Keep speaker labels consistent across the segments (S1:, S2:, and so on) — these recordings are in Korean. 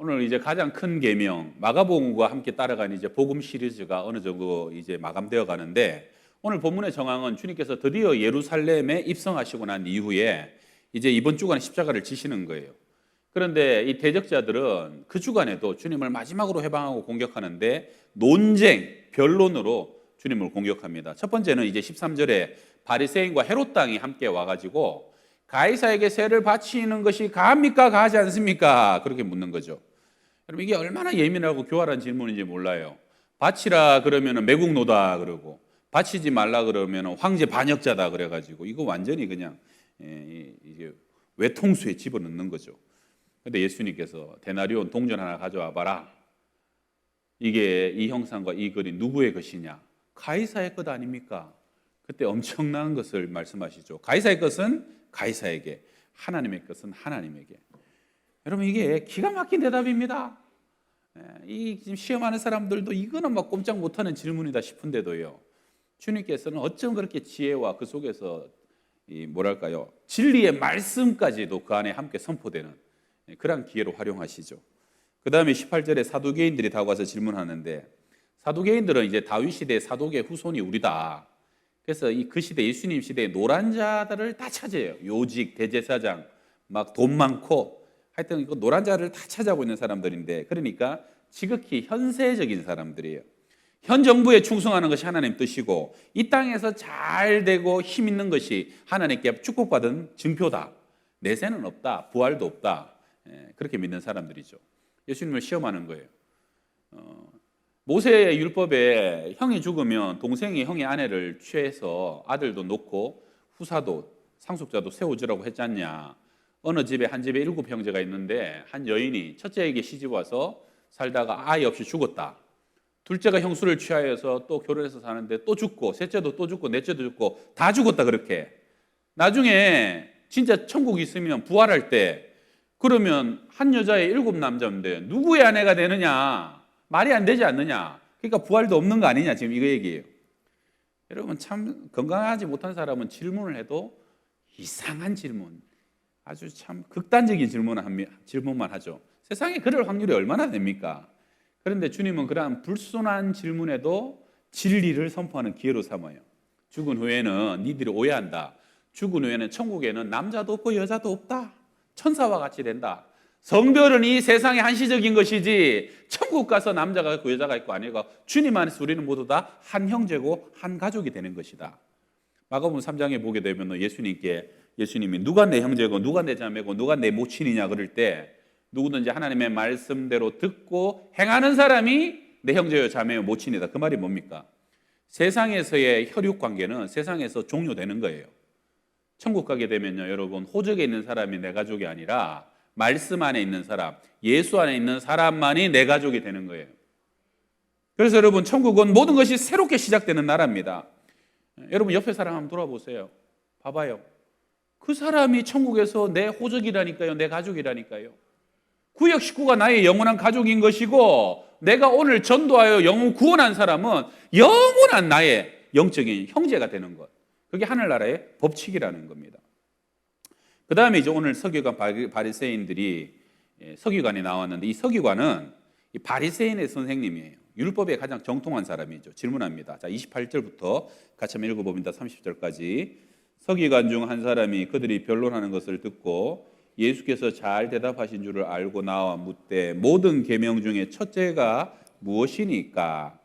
S1: 오늘 이제 가장 큰 계명 마가복음과 함께 따라가는 이제 복음 시리즈가 어느 정도 이제 마감되어 가는데 오늘 본문의 정황은 주님께서 드디어 예루살렘에 입성하시고 난 이후에 이제 이번 주간에 십자가를 지시는 거예요. 그런데 이 대적자들은 그 주간에도 주님을 마지막으로 해방하고 공격하는데 논쟁, 변론으로 주님을 공격합니다. 첫 번째는 이제 13절에 바리새인과 헤롯 당이 함께 와가지고 가이사에게 세를 바치는 것이 가합니까 가하지 않습니까? 그렇게 묻는 거죠. 여러분 이게 얼마나 예민하고 교활한 질문인지 몰라요. 바치라 그러면은 매국노다 그러고 바치지 말라 그러면은 황제 반역자다 그래가지고 이거 완전히 그냥 예, 이게 외통수에 집어넣는 거죠. 근데 예수님께서 데나리온 동전 하나 가져와 봐라. 이게 이 형상과 이 글이 누구의 것이냐? 가이사의 것 아닙니까? 그때 엄청난 것을 말씀하시죠. 가이사의 것은 가이사에게, 하나님의 것은 하나님에게. 여러분 이게 기가 막힌 대답입니다. 예, 이 지금 시험하는 사람들도 이거는 막 꼼짝 못하는 질문이다 싶은데도요. 주님께서는 어쩜 그렇게 지혜와 그 속에서 이 뭐랄까요 진리의 말씀까지도 그 안에 함께 선포되는 예, 그런 기회로 활용하시죠. 그 다음에 18절에 사두개인들이 다가와서 질문하는데 사두개인들은 이제 다윗 시대 사독의 후손이 우리다. 그래서 이 그 시대 예수님 시대의 노란 자들을 다 찾아요. 요직 대제사장 막 돈 많고 하여튼 그 노란 자를 다 찾아보고 있는 사람들인데 그러니까 지극히 현세적인 사람들이에요. 현 정부에 충성하는 것이 하나님 뜻이고 이 땅에서 잘 되고 힘 있는 것이 하나님께 축복받은 증표다. 내세는 없다. 부활도 없다. 예, 그렇게 믿는 사람들이죠. 예수님을 시험하는 거예요. 어, 모세의 율법에 형이 죽으면 동생이 형의 아내를 취해서 아들도 놓고 후사도 상속자도 세워주라고 했지 않냐. 어느 집에 한 집에 일곱 형제가 있는데 한 여인이 첫째에게 시집 와서 살다가 아이 없이 죽었다. 둘째가 형수를 취하여서 또 결혼해서 사는데 또 죽고 셋째도 또 죽고 넷째도 죽고 다 죽었다 그렇게. 나중에 진짜 천국 있으면 부활할 때 그러면 한 여자의 일곱 남자인데 누구의 아내가 되느냐? 말이 안 되지 않느냐? 그러니까 부활도 없는 거 아니냐? 지금 이거 얘기예요. 여러분 참 건강하지 못한 사람은 질문을 해도 이상한 질문, 아주 참 극단적인 질문을 합니다. 질문만 하죠. 세상에 그럴 확률이 얼마나 됩니까? 그런데 주님은 그러한 불순한 질문에도 진리를 선포하는 기회로 삼아요. 죽은 후에는 니들이 오해한다. 죽은 후에는 천국에는 남자도 없고 여자도 없다. 천사와 같이 된다. 성별은 이 세상의 한시적인 것이지 천국 가서 남자가 있고 여자가 있고 아니고 주님 안에서 우리는 모두 다 한 형제고 한 가족이 되는 것이다. 마가복음 3장에 보게 되면 예수님께 예수님이 누가 내 형제고 누가 내 자매고 누가 내 모친이냐 그럴 때 누구든지 하나님의 말씀대로 듣고 행하는 사람이 내 형제요 자매요 모친이다. 그 말이 뭡니까? 세상에서의 혈육 관계는 세상에서 종료되는 거예요. 천국 가게 되면요, 여러분 호적에 있는 사람이 내 가족이 아니라 말씀 안에 있는 사람, 예수 안에 있는 사람만이 내 가족이 되는 거예요. 그래서 여러분 천국은 모든 것이 새롭게 시작되는 나라입니다. 여러분 옆에 사람 한번 돌아보세요. 봐봐요. 그 사람이 천국에서 내 호적이라니까요, 내 가족이라니까요. 구역 식구가 나의 영원한 가족인 것이고 내가 오늘 전도하여 영혼 구원한 사람은 영원한 나의 영적인 형제가 되는 것. 그게 하늘나라의 법칙이라는 겁니다. 그 다음에 이제 오늘 서기관 바리새인들이 예, 서기관이 나왔는데 이 서기관은 이 바리새인의 선생님이에요. 율법에 가장 정통한 사람이죠. 질문합니다. 자, 28절부터 같이 한번 읽어봅니다. 30절까지. 서기관 중 한 사람이 그들이 변론하는 것을 듣고 예수께서 잘 대답하신 줄을 알고 나와 묻되 모든 계명 중에 첫째가 무엇이니까?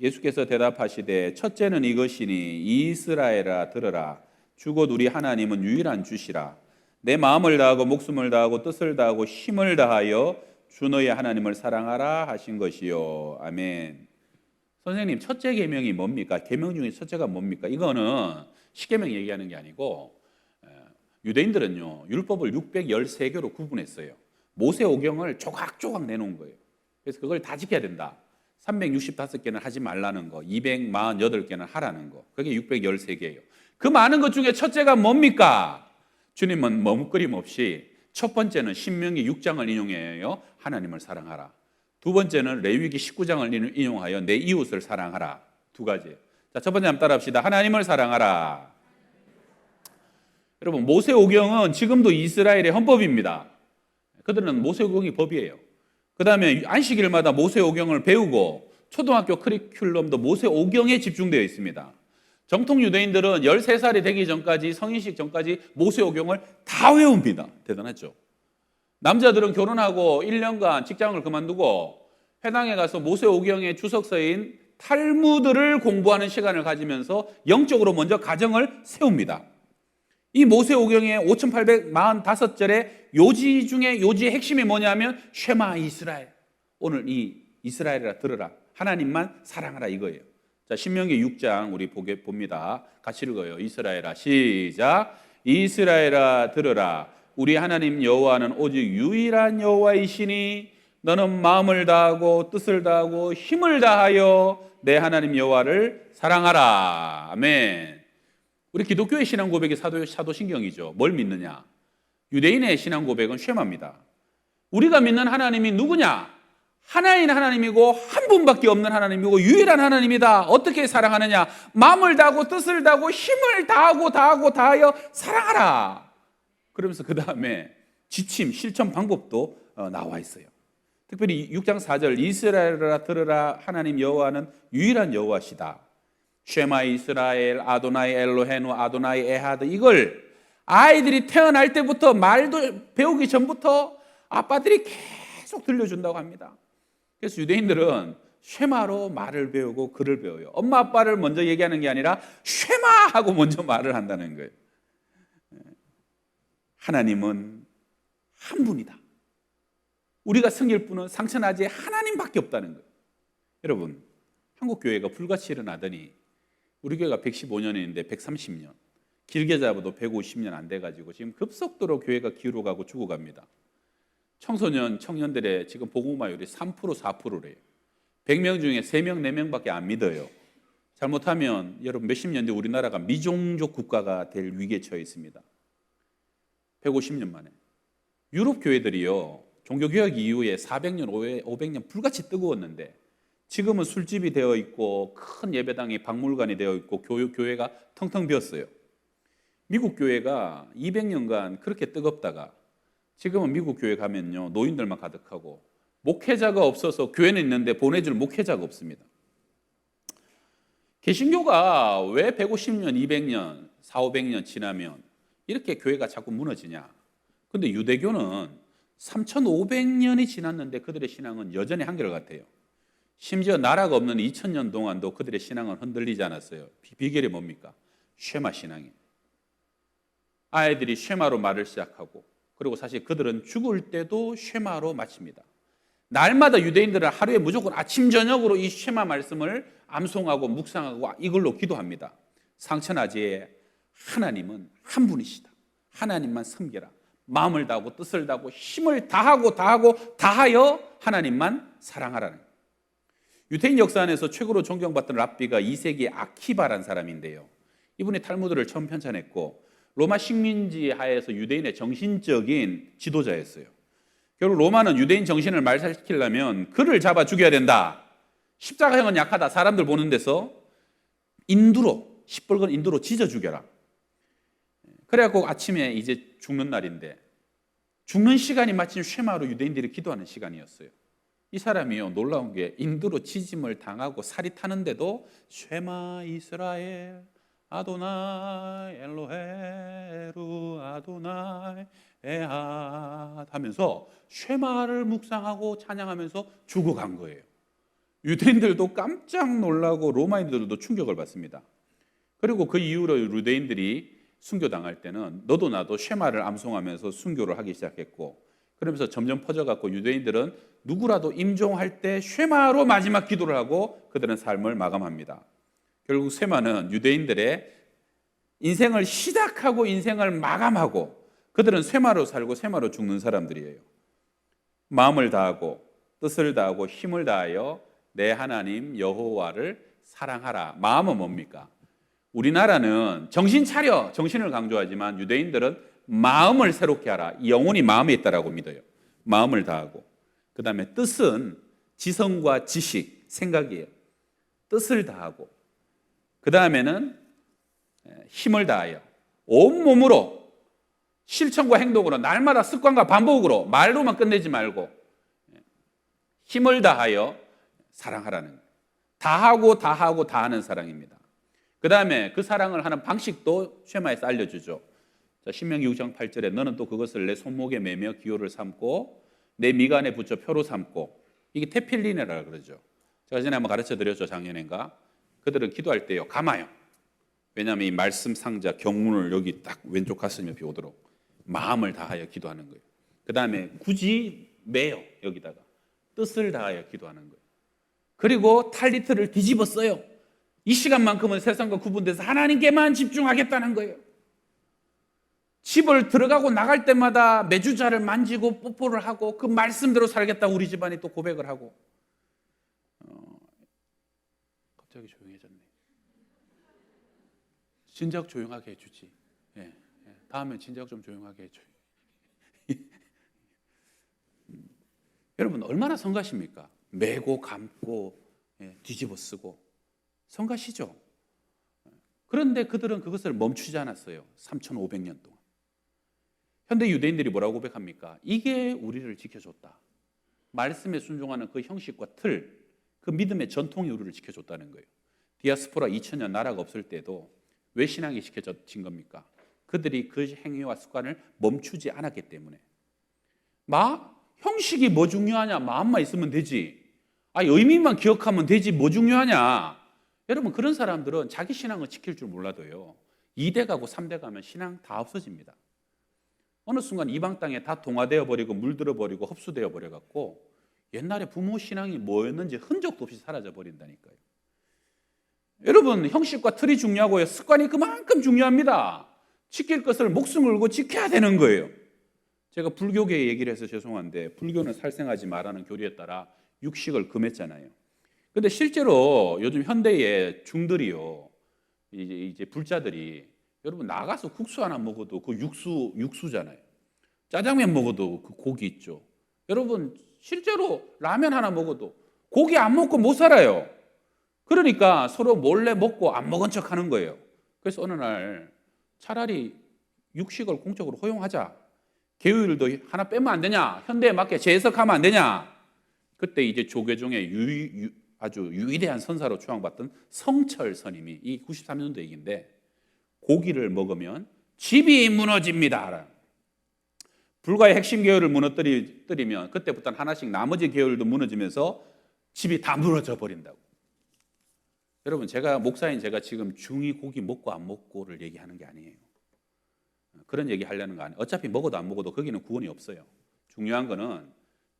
S1: 예수께서 대답하시되 첫째는 이것이니 이스라엘아 들으라 주곧 우리 하나님은 유일한 주시라 내 마음을 다하고 목숨을 다하고 뜻을 다하고 힘을 다하여 주 너의 하나님을 사랑하라 하신 것이요 아멘. 선생님 첫째 계명이 뭡니까? 계명 중에 첫째가 뭡니까? 이거는 십계명 얘기하는 게 아니고 유대인들은요 율법을 613개로 구분했어요. 모세 오경을 조각조각 내놓은 거예요. 그래서 그걸 다 지켜야 된다. 365개는 하지 말라는 거, 248개는 하라는 거. 그게 613개예요. 그 많은 것 중에 첫째가 뭡니까? 주님은 머뭇거림 없이 첫 번째는 신명기 6장을 인용해요. 하나님을 사랑하라. 두 번째는 레위기 19장을 인용하여 내 이웃을 사랑하라. 두 가지. 자, 첫 번째 한번 따라합시다. 하나님을 사랑하라. 여러분, 모세오경은 지금도 이스라엘의 헌법입니다. 그들은 모세오경이 법이에요. 그 다음에 안식일마다 모세오경을 배우고 초등학교 커리큘럼도 모세오경에 집중되어 있습니다. 정통 유대인들은 13살이 되기 전까지 성인식 전까지 모세오경을 다 외웁니다. 대단하죠. 남자들은 결혼하고 1년간 직장을 그만두고 회당에 가서 모세오경의 주석서인 탈무드를 공부하는 시간을 가지면서 영적으로 먼저 가정을 세웁니다. 이 모세오경의 5845절의 요지 중에 요지의 핵심이 뭐냐면 쉐마 이스라엘. 오늘 이 이스라엘이라 들으라. 하나님만 사랑하라 이거예요. 자, 신명기 6장 우리 보게 봅니다. 같이 읽어요. 이스라엘아 시작. 이스라엘아 들으라. 우리 하나님 여호와는 오직 유일한 여호와이시니 너는 마음을 다하고 뜻을 다하고 힘을 다하여 내 하나님 여호와를 사랑하라. 아멘. 우리 기독교의 신앙 고백이 사도, 사도신경이죠. 뭘 믿느냐? 유대인의 신앙 고백은 쉐마입니다. 우리가 믿는 하나님이 누구냐? 하나인 하나님이고 한 분밖에 없는 하나님이고 유일한 하나님이다. 어떻게 사랑하느냐? 마음을 다하고 뜻을 다하고 힘을 다하고 다하고 다하여 사랑하라. 그러면서 그 다음에 지침, 실천 방법도 어, 나와 있어요. 특별히 6장 4절 이스라엘아 들으라 하나님 여호와는 유일한 여호와시다. 쉐마 이스라엘 아도나이 엘로헤누 아도나이 에하드 이걸 아이들이 태어날 때부터 말도 배우기 전부터 아빠들이 계속 들려준다고 합니다. 그래서 유대인들은 쉐마로 말을 배우고 글을 배워요. 엄마 아빠를 먼저 얘기하는 게 아니라 쉐마 하고 먼저 말을 한다는 거예요. 하나님은 한 분이다. 우리가 섬길 분은 상천하지 하나님밖에 없다는 거예요. 여러분, 한국 교회가 불같이 일어나더니 우리 교회가 115년인데 130년, 길게 잡아도 150년 안 돼가지고 지금 급속도로 교회가 기울어가고 죽어갑니다. 청소년, 청년들의 지금 복음화율이 3% 4%래요. 100명 중에 3명, 4명밖에 안 믿어요. 잘못하면 여러분 몇십 년 뒤 우리나라가 미종족 국가가 될 위기에 처해 있습니다. 150년 만에. 유럽 교회들이요. 종교개혁 이후에 400년, 500년 불같이 뜨거웠는데 지금은 술집이 되어 있고 큰 예배당이 박물관이 되어 있고 교회, 가 텅텅 비었어요. 미국 교회가 200년간 그렇게 뜨겁다가 지금은 미국 교회 가면요 노인들만 가득하고 목회자가 없어서 교회는 있는데 보내줄 목회자가 없습니다. 개신교가 왜 150년, 200년, 4, 500년 지나면 이렇게 교회가 자꾸 무너지냐? 근데 유대교는 3,500년이 지났는데 그들의 신앙은 여전히 한결같아요. 심지어 나라가 없는 2000년 동안도 그들의 신앙은 흔들리지 않았어요. 비결이 뭡니까? 쉐마 신앙이. 아이들이 쉐마로 말을 시작하고 그리고 사실 그들은 죽을 때도 쉐마로 마칩니다. 날마다 유대인들은 하루에 무조건 아침 저녁으로 이 쉐마 말씀을 암송하고 묵상하고 이걸로 기도합니다. 상천하지에 하나님은 한 분이시다. 하나님만 섬겨라. 마음을 다하고 뜻을 다하고 힘을 다하고 다하고 다하여 하나님만 사랑하라는. 유태인 역사 안에서 최고로 존경받던 랍비가 2세기 아키바란 사람인데요. 이분이 탈무드를 처음 편찬했고 로마 식민지 하에서 유대인의 정신적인 지도자였어요. 결국 로마는 유대인 정신을 말살시키려면 그를 잡아 죽여야 된다. 십자가형은 약하다. 사람들 보는 데서 인두로 시뻘건 인두로 찢어 죽여라. 그래갖고 아침에 이제 죽는 날인데 죽는 시간이 마침 쉐마로 유대인들이 기도하는 시간이었어요. 이 사람이요 놀라운 게 인두로 지짐을 당하고 살이 타는데도 쉐마 이스라엘 아도나이 엘로헤루 아도나이 에하 하면서 쉐마를 묵상하고 찬양하면서 죽어간 거예요. 유대인들도 깜짝 놀라고 로마인들도 충격을 받습니다. 그리고 그 이후로 유대인들이 순교당할 때는 너도 나도 쉐마를 암송하면서 순교를 하기 시작했고 그러면서 점점 퍼져갖고 유대인들은 누구라도 임종할 때 쉐마로 마지막 기도를 하고 그들은 삶을 마감합니다. 결국 쉐마는 유대인들의 인생을 시작하고 인생을 마감하고 그들은 쉐마로 살고 쉐마로 죽는 사람들이에요. 마음을 다하고 뜻을 다하고 힘을 다하여 내 하나님 여호와를 사랑하라. 마음은 뭡니까? 우리나라는 정신 차려 정신을 강조하지만 유대인들은 마음을 새롭게 하라. 영혼이 마음에 있다라고 믿어요. 마음을 다하고 그 다음에 뜻은 지성과 지식, 생각이에요. 뜻을 다하고 그 다음에는 힘을 다하여 온 몸으로 실천과 행동으로 날마다 습관과 반복으로 말로만 끝내지 말고 힘을 다하여 사랑하라는 거예요. 다 하고 다 하고 다 하는 사랑입니다. 그 다음에 그 사랑을 하는 방식도 쉐마에서 알려주죠. 자, 신명기 6장 8절에 너는 또 그것을 내 손목에 매며 기호를 삼고 내 미간에 붙여 표로 삼고 이게 테필린이라 그러죠. 제가 전에 한번 가르쳐 드렸죠 작년인가. 그들은 기도할 때요 감아요. 왜냐하면 이 말씀 상자 경문을 여기 딱 왼쪽 가슴 옆에 오도록 마음을 다하여 기도하는 거예요. 그 다음에 굳이 매요 여기다가 뜻을 다하여 기도하는 거예요. 그리고 탈리트를 뒤집어 써요. 이 시간만큼은 세상과 구분돼서 하나님께만 집중하겠다는 거예요. 집을 들어가고 나갈 때마다 매주자를 만지고 뽀뽀를 하고 그 말씀대로 살겠다 우리 집안이 또 고백을 하고 어, 갑자기 조용해졌네. 진작 조용하게 해주지. 예, 예. 다음에 진작 좀 조용하게 해줘요. 음. 여러분 얼마나 성가십니까? 매고 감고 예, 뒤집어 쓰고 성가시죠. 그런데 그들은 그것을 멈추지 않았어요. 3,500년 동안. 현대 유대인들이 뭐라고 고백합니까? 이게 우리를 지켜줬다. 말씀에 순종하는 그 형식과 틀, 그 믿음의 전통이 우리를 지켜줬다는 거예요. 디아스포라 2000년 나라가 없을 때도 왜 신앙이 지켜진 겁니까? 그들이 그 행위와 습관을 멈추지 않았기 때문에. 마 형식이 뭐 중요하냐? 마음만 있으면 되지. 아 의미만 기억하면 되지. 뭐 중요하냐? 여러분 그런 사람들은 자기 신앙을 지킬 줄 몰라도요. 2대 가고 3대 가면 신앙 다 없어집니다. 어느 순간 이방 땅에 다 동화되어 버리고 물들어 버리고 흡수되어 버려 갖고 옛날에 부모 신앙이 뭐였는지 흔적도 없이 사라져 버린다니까요. 여러분 형식과 틀이 중요하고요. 습관이 그만큼 중요합니다. 지킬 것을 목숨 걸고 지켜야 되는 거예요. 제가 불교계 얘기를 해서 죄송한데 불교는 살생하지 말라는 교리에 따라 육식을 금했잖아요. 근데 실제로 요즘 현대의 중들이요. 이제, 이제 불자들이 여러분 나가서 국수 하나 먹어도 그 육수 육수잖아요. 짜장면 먹어도 그 고기 있죠. 여러분 실제로 라면 하나 먹어도 고기 안 먹고 못 살아요. 그러니까 서로 몰래 먹고 안 먹은 척 하는 거예요. 그래서 어느 날 차라리 육식을 공적으로 허용하자. 계율도 하나 빼면 안 되냐? 현대에 맞게 재해석하면 안 되냐? 그때 이제 조계종의 유, 유, 아주 유일한 선사로 추앙받던 성철 선임이 이 93년도 얘기인데 고기를 먹으면 집이 무너집니다. 불가의 핵심 계열을 무너뜨리면 그때부터는 하나씩 나머지 계열도 무너지면서 집이 다 무너져 버린다고. 여러분 제가 목사인 제가 지금 중이 고기 먹고 안 먹고를 얘기하는 게 아니에요. 그런 얘기 하려는 거 아니에요. 어차피 먹어도 안 먹어도 거기는 구원이 없어요. 중요한 거는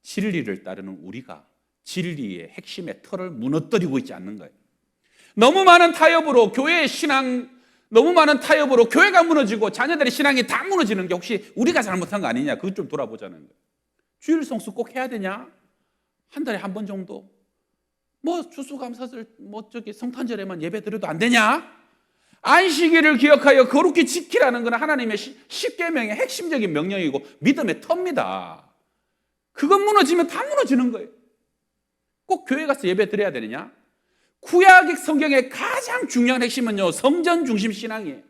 S1: 진리를 따르는 우리가 진리의 핵심의 틀을 무너뜨리고 있지 않는 거예요. 너무 많은 타협으로 교회의 신앙, 너무 많은 타협으로 교회가 무너지고 자녀들의 신앙이 다 무너지는 게 혹시 우리가 잘못한 거 아니냐? 그것 좀 돌아보자는 거예요. 주일 성수 꼭 해야 되냐? 한 달에 한 번 정도? 뭐 추수감사절, 뭐 저기 성탄절에만 예배 드려도 안 되냐? 안식일을 기억하여 거룩히 지키라는 것은 하나님의 십계명의 핵심적인 명령이고 믿음의 터입니다. 그것 무너지면 다 무너지는 거예요. 꼭 교회 가서 예배 드려야 되느냐? 구약 성경의 가장 중요한 핵심은요, 성전 중심 신앙이에요.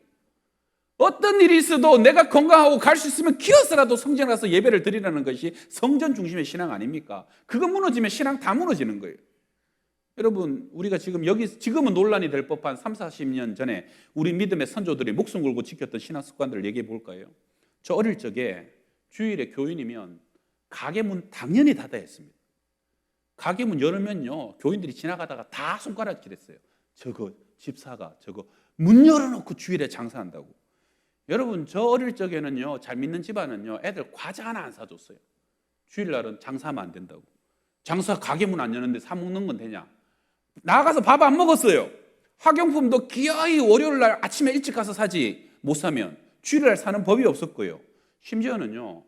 S1: 어떤 일이 있어도 내가 건강하고 갈 수 있으면 기어서라도 성전 가서 예배를 드리라는 것이 성전 중심의 신앙 아닙니까? 그거 무너지면 신앙 다 무너지는 거예요. 여러분, 우리가 지금 여기, 지금은 논란이 될 법한 3, 40년 전에 우리 믿음의 선조들이 목숨 걸고 지켰던 신앙 습관들을 얘기해 볼까요? 저 어릴 적에 주일에 교인이면 가게 문 당연히 닫아야 했습니다. 가게 문 열면요, 교인들이 지나가다가 다 손가락질했어요. 저거 집사가 저거 문 열어놓고 주일에 장사한다고. 여러분 저 어릴 적에는요, 잘 믿는 집안은요, 애들 과자 하나 안 사줬어요. 주일날은 장사하면 안 된다고. 장사 가게 문 안 여는데 사 먹는 건 되냐? 나가서 밥 안 먹었어요. 학용품도 기어이 월요일 날 아침에 일찍 가서 사지 못 사면 주일날 사는 법이 없었고요. 심지어는요,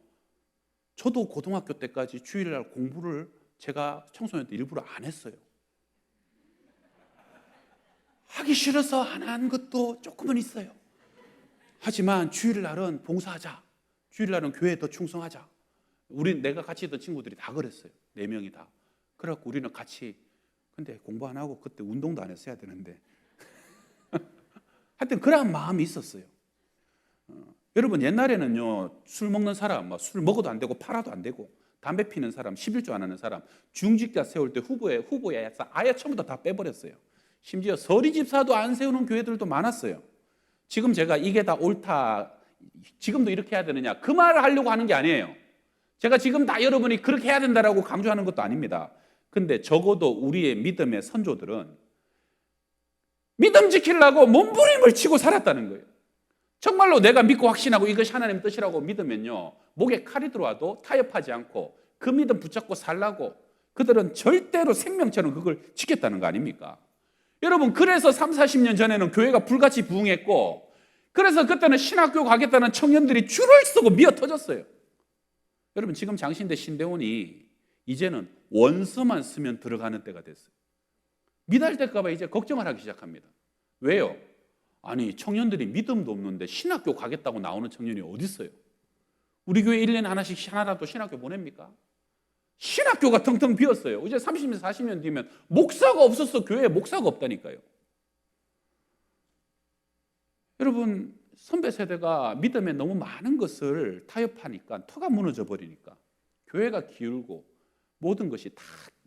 S1: 저도 고등학교 때까지 주일날 공부를 제가 청소년 때 일부러 안 했어요. 하기 싫어서 안 한 것도 조금은 있어요. 하지만 주일날은 봉사하자. 주일날은 교회에 더 충성하자. 우리 내가 같이 있던 친구들이 다 그랬어요. 네 명이 다. 그래갖고 우리는 같이 근데 공부 안 하고 그때 운동도 안 했어야 되는데 하여튼 그러한 마음이 있었어요. 어, 여러분 옛날에는요 술 먹는 사람 술 먹어도 안 되고 팔아도 안 되고 담배 피는 사람, 11조 안 하는 사람, 중직자 세울 때 후보에 후보에 아예 처음부터 다 빼버렸어요. 심지어 서리 집사도 안 세우는 교회들도 많았어요. 지금 제가 이게 다 옳다, 지금도 이렇게 해야 되느냐 그 말을 하려고 하는 게 아니에요. 제가 지금 다 여러분이 그렇게 해야 된다라고 강조하는 것도 아닙니다. 근데 적어도 우리의 믿음의 선조들은 믿음 지키려고 몸부림을 치고 살았다는 거예요. 정말로 내가 믿고 확신하고 이것이 하나님 뜻이라고 믿으면요. 목에 칼이 들어와도 타협하지 않고 그 믿음 붙잡고 살라고 그들은 절대로 생명처럼 그걸 지켰다는 거 아닙니까? 여러분, 그래서 3, 40년 전에는 교회가 불같이 부흥했고 그래서 그때는 신학교 가겠다는 청년들이 줄을 서고 미어 터졌어요. 여러분, 지금 장신대 신대원이 이제는 원서만 쓰면 들어가는 때가 됐어요. 미달될까봐 이제 걱정을 하기 시작합니다. 왜요? 아니 청년들이 믿음도 없는데 신학교 가겠다고 나오는 청년이 어디 있어요? 우리 교회 1년에 하나씩 하나라도 신학교 보냅니까? 신학교가 텅텅 비었어요. 이제 30년, 40년 뒤면 목사가 없었어. 교회에 목사가 없다니까요. 여러분, 선배 세대가 믿음에 너무 많은 것을 타협하니까 터가 무너져 버리니까 교회가 기울고 모든 것이 다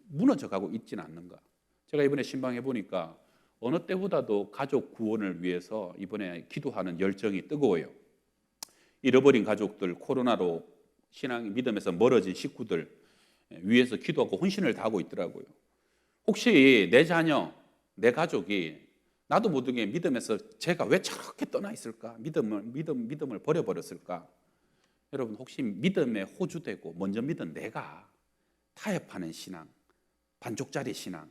S1: 무너져 가고 있지는 않는가. 제가 이번에 신방해 보니까 어느 때보다도 가족 구원을 위해서 이번에 기도하는 열정이 뜨거워요. 잃어버린 가족들, 코로나로 신앙 믿음에서 멀어진 식구들 위해서 기도하고 헌신을 다하고 있더라고요. 혹시 내 자녀, 내 가족이 나도 모르게 믿음에서 제가 왜 저렇게 떠나 있을까? 믿음을 믿음 믿음을 버려 버렸을까? 여러분 혹시 믿음에 호주되고 먼저 믿은 내가 타협하는 신앙, 반쪽짜리 신앙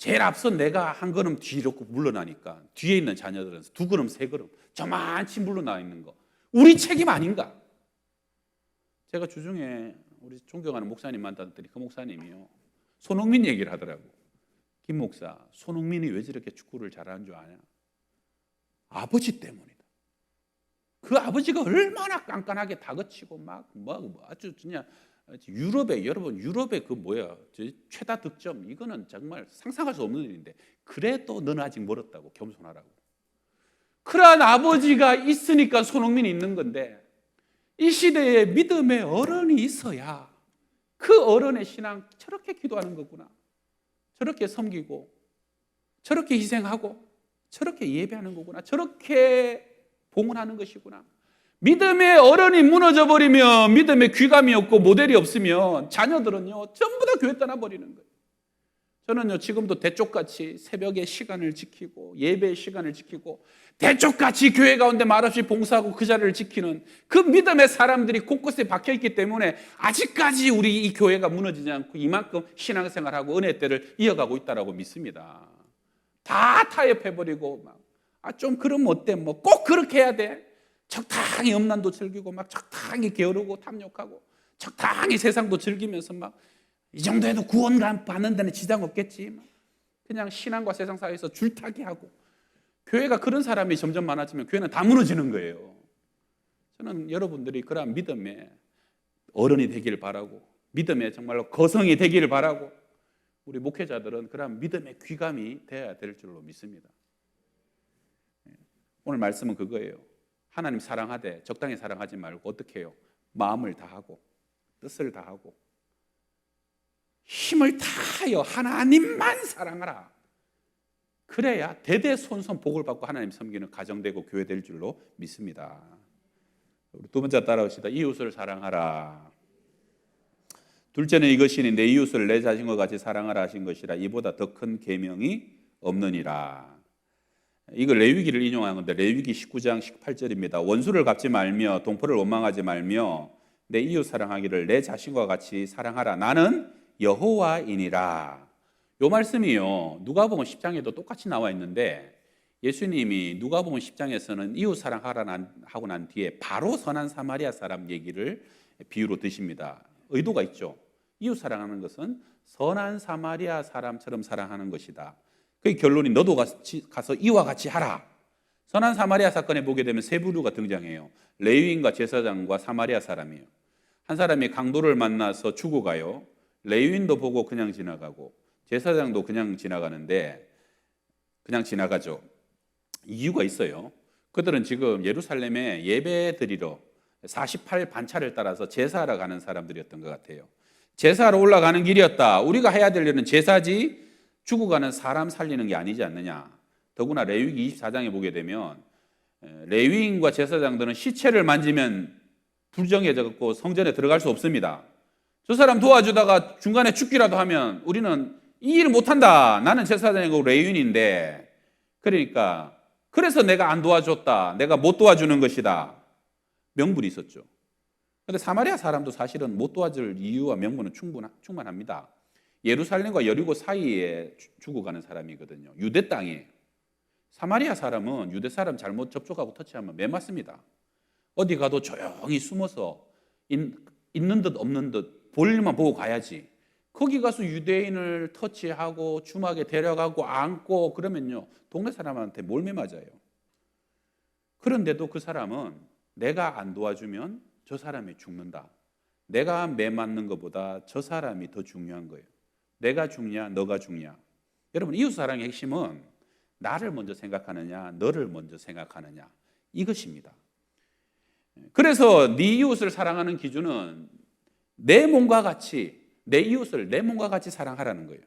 S1: 제일 앞서 내가 한 걸음 뒤로 물러나니까 뒤에 있는 자녀들은 두 걸음, 세 걸음 저만치 물러나 있는 거. 우리 책임 아닌가? 제가 주중에 우리 존경하는 목사님 만났더니 그 목사님이요. 손흥민 얘기를 하더라고. 김 목사, 손흥민이 왜 저렇게 축구를 잘하는 줄 아냐? 아버지 때문이다. 그 아버지가 얼마나 깐깐하게 다그치고 막, 뭐, 뭐 아주 그냥 유럽의 여러분 유럽의 그 뭐야 최다 득점 이거는 정말 상상할 수 없는 일인데 그래도 너는 아직 멀었다고 겸손하라고. 그러한 아버지가 있으니까 손흥민이 있는 건데 이 시대에 믿음의 어른이 있어야 그 어른의 신앙 저렇게 기도하는 거구나. 저렇게 섬기고 저렇게 희생하고 저렇게 예배하는 거구나. 저렇게 봉헌하는 것이구나. 믿음의 어른이 무너져 버리면 믿음의 귀감이 없고 모델이 없으면 자녀들은요 전부 다 교회 떠나 버리는 거예요. 저는요 지금도 대쪽같이 새벽에 시간을 지키고 예배의 시간을 지키고 대쪽같이 교회 가운데 말없이 봉사하고 그 자리를 지키는 그 믿음의 사람들이 곳곳에 박혀 있기 때문에 아직까지 우리 이 교회가 무너지지 않고 이만큼 신앙생활하고 은혜 때를 이어가고 있다라고 믿습니다. 다 타협해 버리고 막 아 좀 그러면 어때? 뭐 꼭 그렇게 해야 돼? 적당히 음란도 즐기고 막 적당히 게으르고 탐욕하고 적당히 세상도 즐기면서 막 이 정도 해도 구원 받는 데는 지장 없겠지. 그냥 신앙과 세상 사이에서 줄타기 하고 교회가 그런 사람이 점점 많아지면 교회는 다 무너지는 거예요. 저는 여러분들이 그러한 믿음의 어른이 되기를 바라고 믿음의 정말로 거성이 되기를 바라고 우리 목회자들은 그러한 믿음의 귀감이 되어야 될 줄로 믿습니다. 예. 오늘 말씀은 그거예요. 하나님 사랑하되 적당히 사랑하지 말고 어떻게 해요? 마음을 다하고 뜻을 다하고 힘을 다하여 하나님만 사랑하라. 그래야 대대손손 복을 받고 하나님 섬기는 가정되고 교회 될 줄로 믿습니다. 우리 두 번째 따라오시다. 이웃을 사랑하라. 둘째는 이것이니 내 이웃을 내 자신과 같이 사랑하라 하신 것이라 이보다 더 큰 계명이 없느니라. 이거 레위기를 인용한 건데 레위기 19장 18절입니다. 원수를 갚지 말며 동포를 원망하지 말며 내 이웃 사랑하기를 내 자신과 같이 사랑하라. 나는 여호와이니라. 요 말씀이요. 누가복음 10장에도 똑같이 나와 있는데 예수님이 누가복음 10장에서는 이웃 사랑하라 하고 난 뒤에 바로 선한 사마리아 사람 얘기를 비유로 드십니다. 의도가 있죠. 이웃 사랑하는 것은 선한 사마리아 사람처럼 사랑하는 것이다. 그 결론이 너도 가서 이와 같이 하라. 선한 사마리아 사건에 보게 되면 세 부류가 등장해요. 레위인과 제사장과 사마리아 사람이에요. 한 사람이 강도를 만나서 죽어가요. 레위인도 보고 그냥 지나가고 제사장도 그냥 지나가는데 그냥 지나가죠. 이유가 있어요. 그들은 지금 예루살렘에 예배 드리러 48 반차를 따라서 제사하러 가는 사람들이었던 것 같아요. 제사하러 올라가는 길이었다. 우리가 해야 될 일은 제사지 죽어가는 사람 살리는 게 아니지 않느냐. 더구나 레위기 24장에 보게 되면 에, 레위인과 제사장들은 시체를 만지면 불정해졌고 성전에 들어갈 수 없습니다. 저 사람 도와주다가 중간에 죽기라도 하면 우리는 이 일을 못한다. 나는 제사장이고 레위인인데 그러니까 그래서 내가 안 도와줬다. 내가 못 도와주는 것이다. 명분이 있었죠. 근데 사마리아 사람도 사실은 못 도와줄 이유와 명분은 충분, 충분합니다. 예루살렘과 여리고 사이에 주- 죽어가는 사람이거든요. 유대 땅에. 사마리아 사람은 유대 사람 잘못 접촉하고 터치하면 매 맞습니다. 어디 가도 조용히 숨어서 있, 있는 듯 없는 듯 볼일만 보고 가야지. 거기 가서 유대인을 터치하고 주막에 데려가고 안고 그러면요. 동네 사람한테 몰매 맞아요. 그런데도 그 사람은 내가 안 도와주면 저 사람이 죽는다. 내가 매 맞는 것보다 저 사람이 더 중요한 거예요. 내가 죽냐, 너가 죽냐. 여러분 이웃 사랑의 핵심은 나를 먼저 생각하느냐, 너를 먼저 생각하느냐 이것입니다. 그래서 네 이웃을 사랑하는 기준은 내 몸과 같이 내 이웃을 내 몸과 같이 사랑하라는 거예요.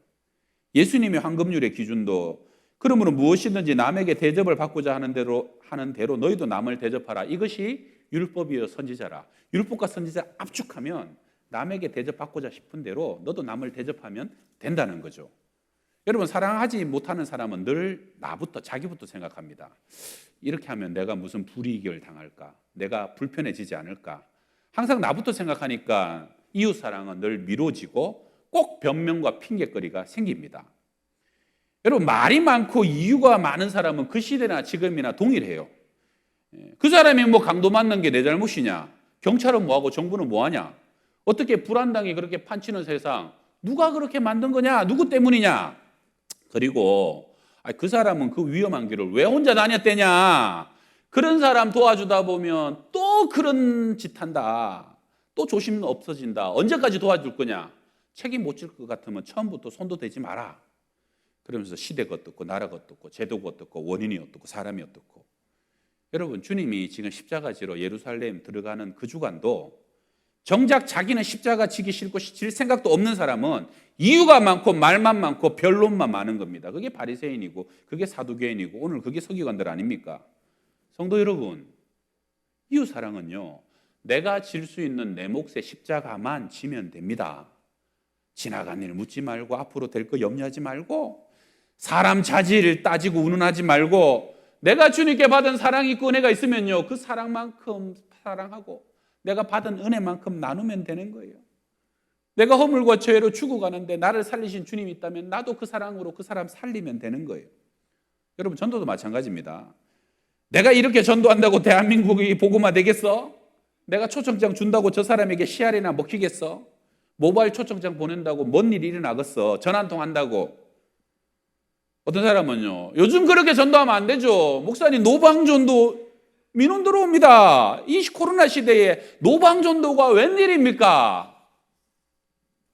S1: 예수님의 황금률의 기준도 그러므로 무엇이든지 남에게 대접을 받고자 하는 대로 하는 대로 너희도 남을 대접하라. 이것이 율법이요 선지자라. 율법과 선지자 압축하면 남에게 대접받고자 싶은 대로 너도 남을 대접하면 된다는 거죠. 여러분 사랑하지 못하는 사람은 늘 나부터 자기부터 생각합니다. 이렇게 하면 내가 무슨 불이익을 당할까? 내가 불편해지지 않을까? 항상 나부터 생각하니까 이웃 사랑은 늘 미뤄지고 꼭 변명과 핑계거리가 생깁니다. 여러분 말이 많고 이유가 많은 사람은 그 시대나 지금이나 동일해요. 예, 그 사람이 뭐 강도 맞는 게 내 잘못이냐? 경찰은 뭐하고 정부는 뭐하냐? 어떻게 불안당이 그렇게 판치는 세상 누가 그렇게 만든 거냐? 누구 때문이냐? 그리고 아니, 그 사람은 그 위험한 길을 왜 혼자 다녔대냐? 그런 사람 도와주다 보면 또 그런 짓 한다. 또 조심 없어진다. 언제까지 도와줄 거냐? 책임 못 질 것 같으면 처음부터 손도 대지 마라. 그러면서 시대가 어떻고 나라가 어떻고 제도가 어떻고 원인이 어떻고 사람이 어떻고 여러분 주님이 지금 십자가지로 예루살렘 들어가는 그 주간도 정작 자기는 십자가 지기 싫고 질 생각도 없는 사람은 이유가 많고 말만 많고 변론만 많은 겁니다. 그게 바리새인이고 그게 사두개인이고 오늘 그게 서기관들 아닙니까? 성도 여러분, 이웃 사랑은요. 내가 질 수 있는 내 몫의 십자가만 지면 됩니다. 지나간 일 묻지 말고 앞으로 될 거 염려하지 말고 사람 자질 따지고 운운하지 말고 내가 주님께 받은 사랑이 있고 은혜가 있으면요. 그 사랑만큼 사랑하고 내가 받은 은혜만큼 나누면 되는 거예요. 내가 허물과 죄로 죽어가는데 나를 살리신 주님이 있다면 나도 그 사랑으로 그 사람 살리면 되는 거예요. 여러분 전도도 마찬가지입니다. 내가 이렇게 전도한다고 대한민국이 복음화 되겠어? 내가 초청장 준다고 저 사람에게 씨알이나 먹히겠어? 모바일 초청장 보낸다고 뭔 일이 일어나겠어? 전화 한통 한다고. 어떤 사람은요, 요즘 그렇게 전도하면 안 되죠. 목사님, 노방전도 민원 들어옵니다. 이 코로나 시대에 노방전도가 웬일입니까?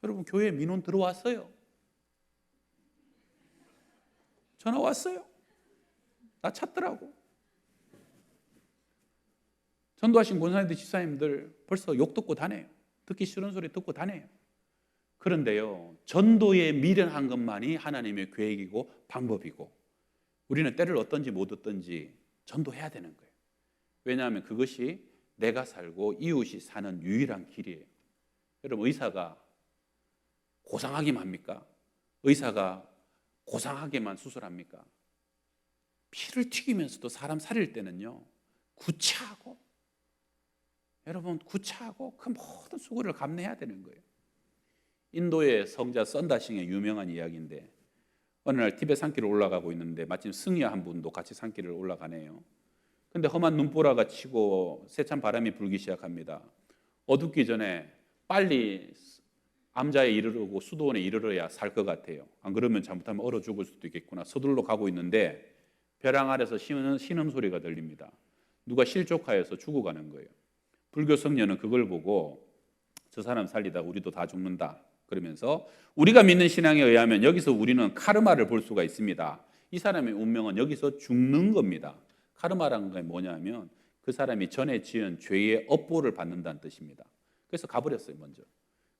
S1: 여러분, 교회에 민원 들어왔어요. 전화 왔어요. 나 찾더라고. 전도하신 권사님들, 집사님들 벌써 욕 듣고 다녀요. 듣기 싫은 소리 듣고 다녀요. 그런데요, 전도에 미련한 것만이 하나님의 계획이고 방법이고, 우리는 때를 어떤지 못 어떤지 전도해야 되는 거예요. 왜냐하면 그것이 내가 살고 이웃이 사는 유일한 길이에요. 여러분, 의사가 고상하기만 합니까? 의사가 고상하게만 수술합니까? 피를 튀기면서도 사람 살릴 때는요, 구차하고, 여러분, 구차하고 그 모든 수고를 감내해야 되는 거예요. 인도의 성자 썬다싱의 유명한 이야기인데 어느 날 티베 산길을 올라가고 있는데 마침 승려 한 분도 같이 산길을 올라가네요. 근데 험한 눈보라가 치고 세찬 바람이 불기 시작합니다. 어둡기 전에 빨리 암자에 이르르고 수도원에 이르러야 살 것 같아요. 안 그러면 잘못하면 얼어 죽을 수도 있겠구나. 서둘러 가고 있는데 벼랑 아래서 신음, 신음 소리가 들립니다. 누가 실족하여서 죽어가는 거예요. 불교 성녀는 그걸 보고 저 사람 살리다 우리도 다 죽는다. 그러면서 우리가 믿는 신앙에 의하면 여기서 우리는 카르마를 볼 수가 있습니다. 이 사람의 운명은 여기서 죽는 겁니다. 카르마라는 게 뭐냐면 그그 사람이 전에 지은 죄의 업보를 받는다는 뜻입니다. 그래서 가버렸어요 먼저.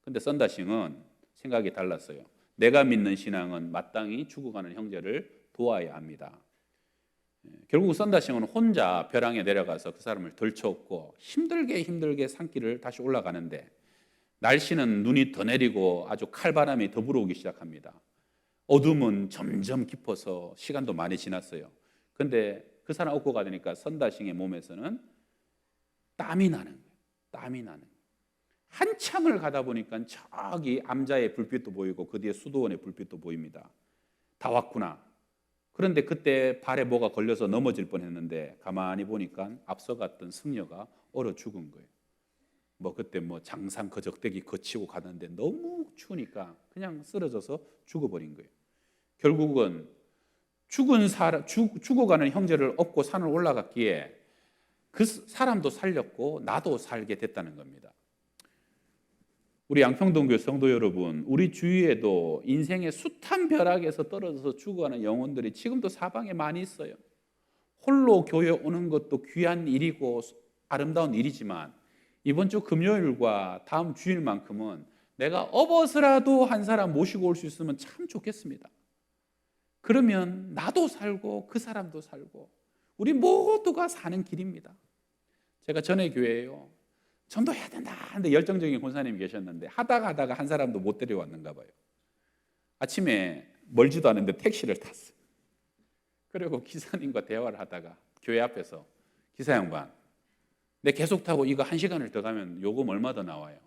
S1: 근데 썬다싱은 생각이 달랐어요. 내가 믿는 신앙은 마땅히 죽어가는 형제를 도와야 합니다. 예, 결국 썬다싱은 혼자 벼랑에 내려가서 그 사람을 덜쳐업고 힘들게 힘들게 산길을 다시 올라가는데 날씨는 눈이 더 내리고 아주 칼바람이 더 불어오기 시작합니다. 어둠은 점점 깊어서 시간도 많이 지났어요. 근데 그 사람 업고 가니까 선다싱의 몸에서는 땀이 나는 거예요. 땀이 나는 거예요. 한참을 가다 보니까 저기 암자의 불빛도 보이고 그 뒤에 수도원의 불빛도 보입니다. 다 왔구나. 그런데 그때 발에 뭐가 걸려서 넘어질 뻔했는데 가만히 보니까 앞서 갔던 승려가 얼어 죽은 거예요. 뭐 그때 뭐 장상 거적대기 거치고 가는데 너무 추우니까 그냥 쓰러져서 죽어버린 거예요. 결국은 죽은 사람 죽, 죽어가는 형제를 업고 산을 올라갔기에 그 사람도 살렸고 나도 살게 됐다는 겁니다. 우리 양평동교 성도 여러분, 우리 주위에도 인생의 숱한 벼락에서 떨어져서 죽어가는 영혼들이 지금도 사방에 많이 있어요. 홀로 교회 오는 것도 귀한 일이고 아름다운 일이지만 이번 주 금요일과 다음 주일만큼은 내가 업어서라도 한 사람 모시고 올 수 있으면 참 좋겠습니다. 그러면 나도 살고 그 사람도 살고 우리 모두가 사는 길입니다. 제가 전에 교회에요. 전도해야 된다 하는데 열정적인 권사님이 계셨는데 하다가 하다가 한 사람도 못 데려왔는가 봐요. 아침에 멀지도 않은데 택시를 탔어요. 그리고 기사님과 대화를 하다가 교회 앞에서 기사 양반 내 계속 타고 이거 한 시간을 더 가면 요금 얼마 더 나와요?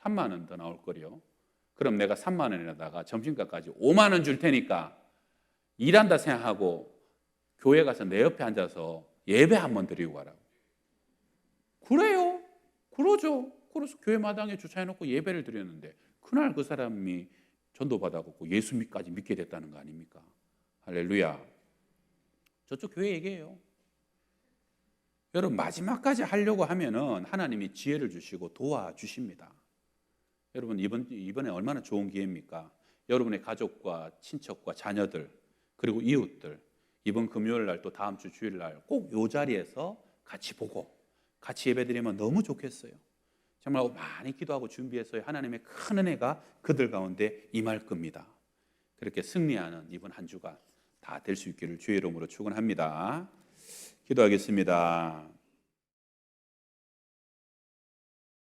S1: 3만 원 더 나올 거요. 그럼 내가 3만 원에다가 점심값까지 5만 원 줄 테니까 일한다 생각하고 교회 가서 내 옆에 앉아서 예배 한 번 드리고 가라고. 그래요. 그러죠. 그래서 교회 마당에 주차해놓고 예배를 드렸는데 그날 그 사람이 전도 받아갖고 예수님까지 믿게 됐다는 거 아닙니까? 할렐루야. 저쪽 교회 얘기예요. 여러분 마지막까지 하려고 하면은 하나님이 지혜를 주시고 도와주십니다. 여러분 이번 이번에 얼마나 좋은 기회입니까? 여러분의 가족과 친척과 자녀들 그리고 이웃들 이번 금요일 날 또 다음 주 주일 날 꼭 요 자리에서 같이 보고 같이 예배드리면 너무 좋겠어요. 정말 많이 기도하고 준비해서 하나님의 큰 은혜가 그들 가운데 임할 겁니다. 그렇게 승리하는 이번 한 주가 다될 수 있기를 주의 이름으로 축원합니다. 기도하겠습니다.